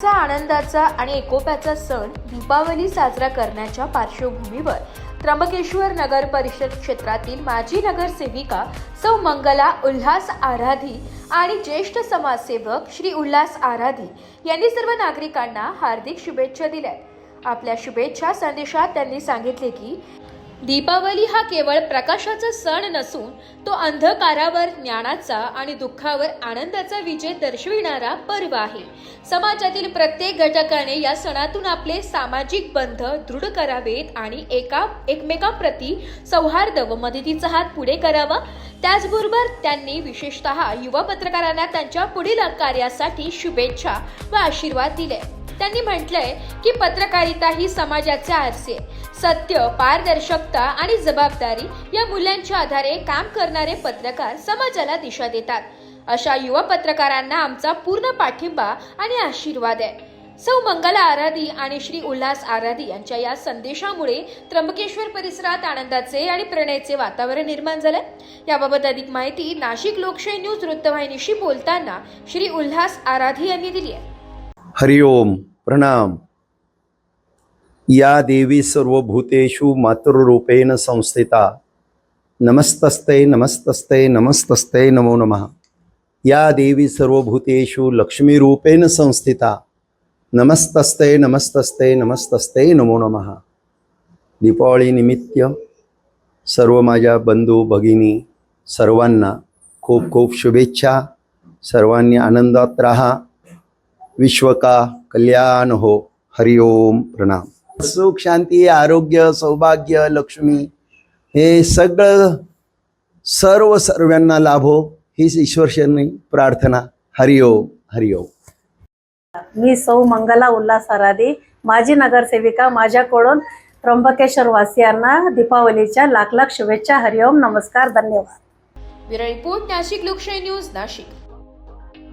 चा आनंदाचा आणि एकोप्याचा सण दीपावली साजरा करण्याच्या पार्श्वभूमीवर त्र्यंबकेश्वर नगर परिषद क्षेत्रातील माजी नगरसेविका सौ मंगला उल्हास आराधी आणि ज्येष्ठ समाजसेवक श्री उल्हास आराधी यांनी सर्व नागरिकांना हार्दिक शुभेच्छा दिल्या आपल्या शुभेच्छा संदेशात त्यांनी सांगितले की दीपावली हा केवळ प्रकाशाचा सण नसून तो अंधकारावर ज्ञानाचा आणि दुःखावर आनंदाचा विजय दर्शविणारा पर्व आहे. समाजातील प्रत्येक घटकाने या सणातून आपले सामाजिक बंध दृढ करावेत आणि एका एकमेकांप्रती सौहार्द व मदतीचा हात पुढे करावा. त्याचबरोबर त्यांनी विशेषतः युवा पत्रकारांना त्यांच्या पुढील कार्यासाठी शुभेच्छा व आशीर्वाद दिले. त्यांनी म्हटलंय की पत्रकारिता ही समाजाचे आरसे सत्य पारदर्शकता आणि जबाबदारी या मूल्यांच्या आधारे काम करणारे पत्रकार समाजाला दिशा देतात. अशा युवा पत्रकारांना आमचा पूर्ण पाठिंबा आणि आशीर्वाद आहे. सौ मंगला आराधी आणि श्री उल्हास आराधी यांच्या या संदेशामुळे त्र्यंबकेश्वर परिसरात आनंदाचे आणि प्रणयाचे वातावरण निर्माण झालं याबाबत अधिक माहिती नाशिक लोकशाही न्यूज वृत्तवाहिनीशी बोलताना श्री उल्हास आराधी यांनी दिली आहे. हरि ओम प्रणाम. या देवी सर्वभूतेषु मातृरूपेण संस्थिता. नमस्तस्ते नमस्तस्ते नमस्तस्ते नमो नमः. या देवी सर्वभूतेषु लक्ष्मीरूपेण संस्थिता. नमस्तस्ते नमस्तस्ते नमस्तस्ते नमो नमः. दीपावळीनिमित्त सर्व माझ्या बंधू भगिनी सर्वांना खूप खूप शुभेच्छा. सर्वांनी आनंदात राहा. विश्व का कल्याण हो हरिओम प्रणाम सुख शांती आरोग्य सौभाग्य लक्ष्मी हे सगळं सर्व सर्वांना लाभो हीच ईश्वरशरणी प्रार्थना हरिओम हरिओम मी सौ मंगला उल्हास आराधी माजी नगरसेविका माझ्याकडून त्र्यंबकेश्वर वासियांना दीपावलीच्या लाख लाख शुभेच्छा हरिओम नमस्कार धन्यवाद. रिपोर्ट नाशिक लोकशाही न्यूज नाशिक.